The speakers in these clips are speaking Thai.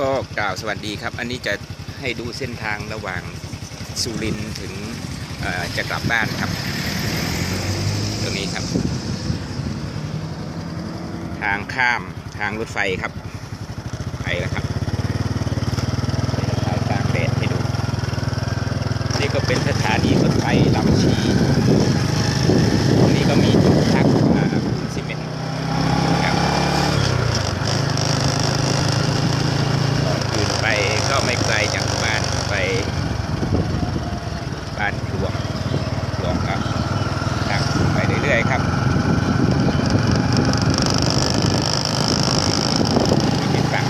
ก็กล่าวสวัสดีครับ อันนี้จะให้ดูเส้นทางระหว่างสุรินถึงจะกลับบ้านครับ ตรงนี้ครับ ทางข้ามทางรถไฟครับ ไปแล้วครับถ่ายกางแดดให้ดู นี่ก็เป็นสถานีรถไฟลำชีตรงนี้ก็มีจุดพักอ่าซีเมนต์ครับ ก่อนอื่นไปก็ไม่ไกลจากบ้านไปบ้านหลวงหลวงครับครับไปเรื่อยๆครับมีฝั่ง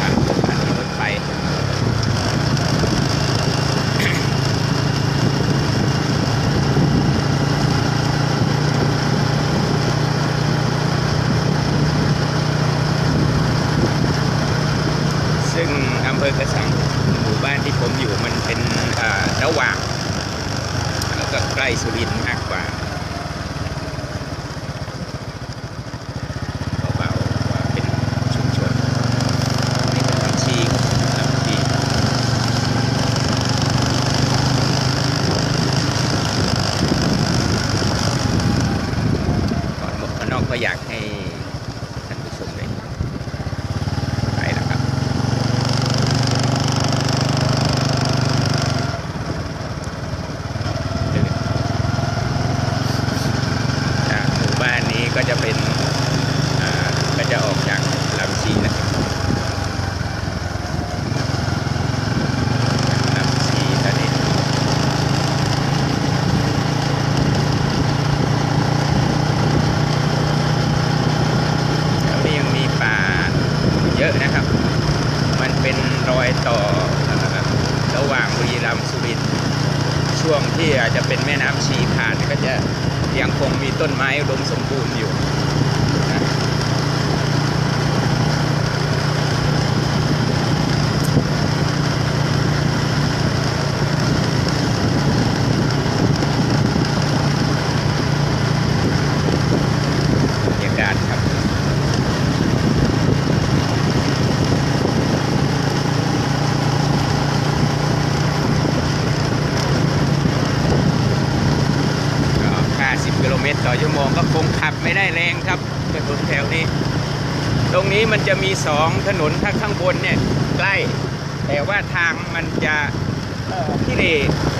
อะอันนี้รถไฟ ซึ่งอำเภอกระสังหมู่บ้านที่ผมอยู่มันเป็นเอ่อระหว่าง แล้วก็ใกล้ สุรินทร์มากกว่าเบาๆว่าเป็นชุมชนนี่ก็ลำชีลำชีก่อนหมดนอกก็อยากให้ท่านผู้ชมได้ไปนะครับ จากหมู่บ้านนี้ก็ จะเป็นอาก็จะออกจากลำชีนะครับลำชีตอนนี้แถวนี้ยังมีป่าเยอะนะครับมันเป็นรอยต่อระหว่างบรีรัมสุรินช่วงที่อาจจะเป็นแม่น้ำชีผ่านก็จะ ยังคงมีต้นไม้อุดมสมบูรณ์อยู่นะบรรยากาศครับ ก็50กิโลเม ตรต่อชั่วโมงก็คงขับไม่ได้แรงครับถนนแถวนี้ ตรงนี้มันจะมีสองถนนถ้าข้างบนเนี่ยใกล้ แต่ว่าทางมันจะเอ่เร่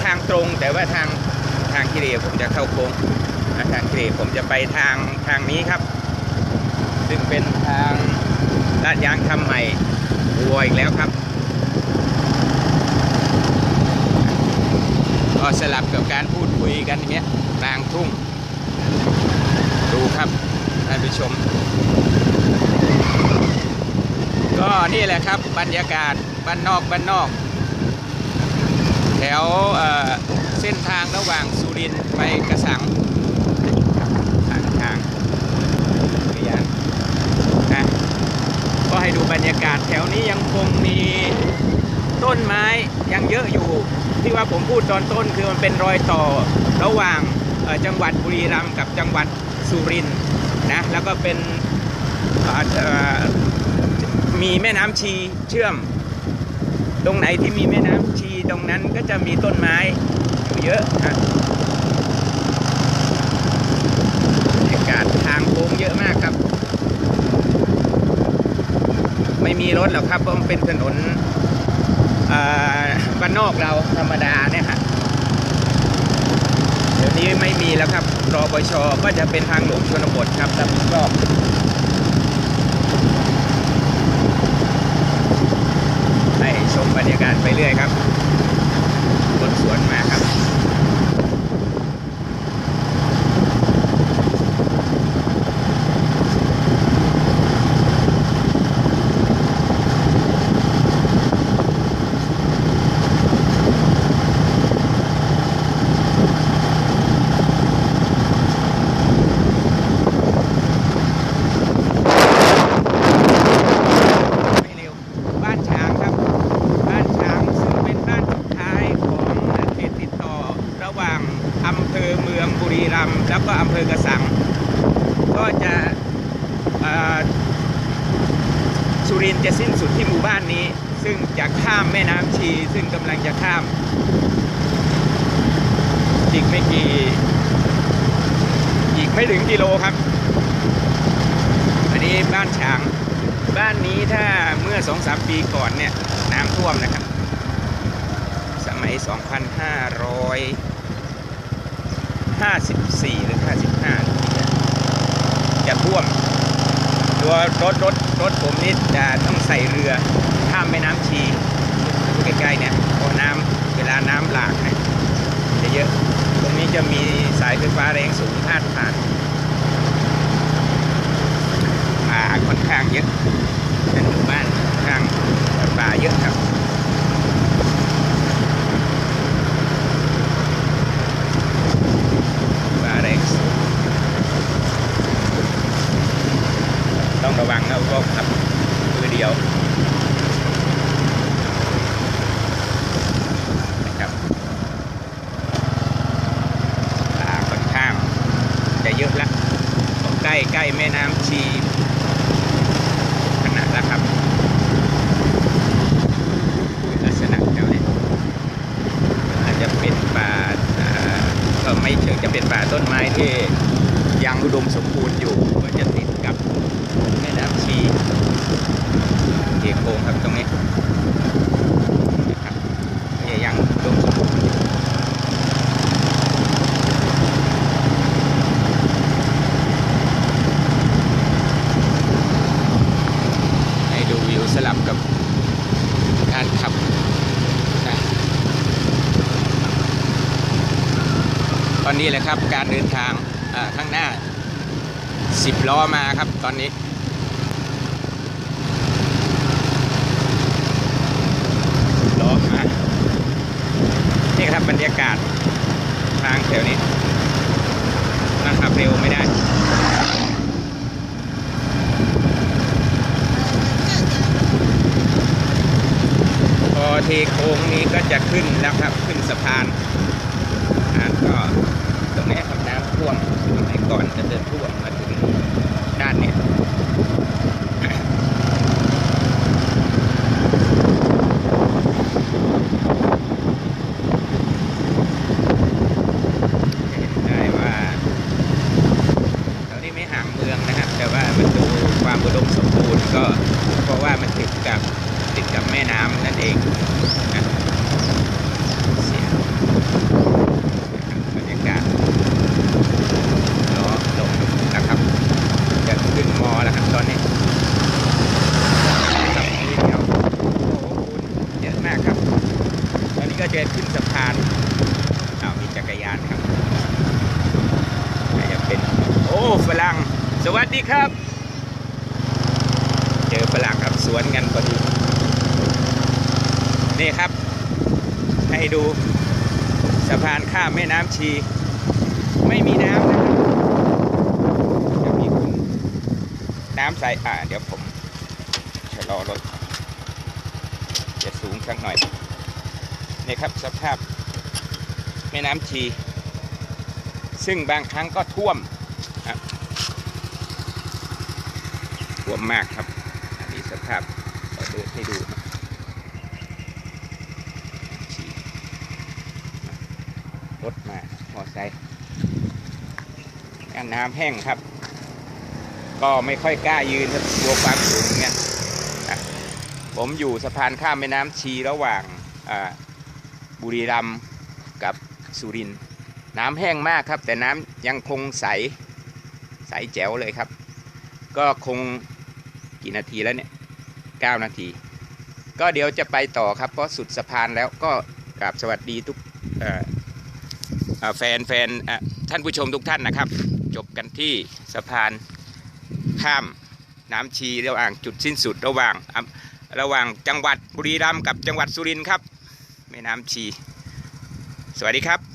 ทางตรง แต่ว่าทางทางขี้เร่ผมจะเข้าโค้งทางขี้เร่ผมจะไปทางทางนี้ครับ ซึ่งเป็นทางลาดยางทำใหม่วัวอีกแล้วครับก็สลับกับการพูดคุยกันอย่างเงี้ยกลางทุ่ง ดูครับท่านผู้ชม ก็นี่แหละครับบรรยากาศบ้านนอกบ้านนอก แถวเเส้นทางระหว่างสุรินไปกระสังทางทางไม่ยากนะก็ให้ดูบรรยากาศแถวนี้ยังคงมีต้นไม้ยังเยอะอยู่ ที่ว่าผมพูดตอนต้นคือมันเป็นรอยต่อระหว่าง จังหวัดบุรีรัมย์กับจังหวัดสุรินทร์นะแล้วก็เป็นมีแม่น้ำชีเชื่อม ตรงไหนที่มีแม่น้ำชีตรงนั้นก็จะมีต้นไม้อยู่เยอะนะบรรยากาศทางโค้งเยอะมากครับ ไม่มีรถหรอกครับเพราะมันเป็นถนนอ่าบ้านนอกเราธรรมดาเนี่ยฮะ ไม่มีแล้วครับรอปชก็จะเป็นทางหลวงชนบทครับรับผิดชอบให้ชมบรรยากาศไปเรื่อยครับ บนสวนมาครับ ไม่เร็ว บ้านช้างครับ บ้านช้างซึ่งเป็นบ้านสุดท้ายของเขตติดต่อ อำเภอเมืองบุรีรัมย์แล้วก็อำเภอกระสัง ก็จะเอ่อสุรินทร์จะสิ้นสุดที่หมู่บ้านนี้ ซึ่งจะ ข้ามแม่น้ำชีซึ่งกำลังจะข้าม อีกไม่กี่ อีกไม่ถึงกิโลครับ อันนี้บ้านฉาง บ้านนี้ถ้าเมื่อสองสามปีก่อนเนี่ย น้ำท่วมนะครับ สมัย 2,554 หรือ 55 จะท่วมตัวรถรถรถผมนี่จะต้องใส่เรือข้ามแม่น้ำชี ล้ๆเนี่ยเพราะน้ำเวลาน้ำหลากเนี่ยจะเยอะ ตรงนี้จะมีสายไฟฟ้าแรงสูงพาดผ่านป่าค่อนข้างเยอะเป็นหมู่บ้านค่อนข้างป่าเยอะครับป่าแรงสูงต้องระวังนะเพราะขับมือเดียวนะครับป่าค่อนข้างจะเยอะละใกล้ใกล้แม่น้ำชีขนาดแล้วครับลักษณะแถวนี้อาจจะเป็นป่าอ่าก็ไม่เชิงจะเป็นป่าต้นไม้ที่ยังอุดมสมบูรณ์อยู่ก็จะติดกับแม่น้ำชีเอกโค้งครับตรงนี้นะครับนี่ยังอุดมสมบูรณ์อยู่ ให้ดูวิวสลับกับการขับนะต อนนี้แหละครับการเดินทางข้างหน้า 10 ล้อมาครับตอนนี้ล้อมานี่ครับบรรยากาศทางแถวนี้มาขับเร็วไม่ได้พอเทโค้งนี้ก็จะขึ้นแล้วครับขึ้นสะพานอ่าก็ตรงนี้ครับน้ำท่วมสมัยก่อน จะเดินท่วมมาถึงด้านนี้ได้ว่าแถวนี้ไม่หาเมืองนะครับแต่ว่ามันดูความอุดมสมบูรณ์ก็เพราะว่ามันติดกับติดกับแม่น้ำนั่นเองนะเสียงบรรยากาศล้อลงนะครับ จะขึ้นมอแล้วครับตอนนี้ครับนี่เดียวโอ้โหคุณเยอะมากครับ ตอนนี้ก็จะขึ้นสะพาน อ้าวมีจักรยานครับน่าจะเป็น โอ้ฝรั่ง สวัสดีครับ เจอฝรั่งครับสวนกันพอดี นี่ครับ ให้ดูสะพานข้ามแม่น้ำชี ไม่มีน้ำนะครับจะมีคุณน้ำใสอ่าเดี๋ยวผมชะลอรถจะสูงสักหน่อยนี่ครับสภาพ ม่น้ำชี ซึ่งบางครั้งก็ท่วมครับท่วมมากครับ อันนี้สภาพเราดินให้ดูครับชีรถมามอไซค์น้ำแห้งครับ ก็ไม่ค่อยกล้ายืนครับกลัวความสูงเนี่ยผมอยู่สะพานข้ามแม่น้ำชีระหว่างบุรีรัมย์กับ สุรินน้ำแห้งมากครับ แต่น้ำยังคงใสใสแจ๋วเลยครับ ก็คงกี่นาทีแล้วเนี่ย9นาที ก็เดี๋ยวจะไปต่อครับ เพราะสุดสะพานแล้วก็กราบสวัสดีทุกแฟนแฟนท่านผู้ชมทุกท่านนะครับ จบกันที่สะพานข้ามน้ำชีระหว่างจุดสิ้นสุดระหว่างระหว่างจังหวัดบุรีรัมย์กับจังหวัดสุรินทร์ครับแม่น้ำชี สวัสดีครับ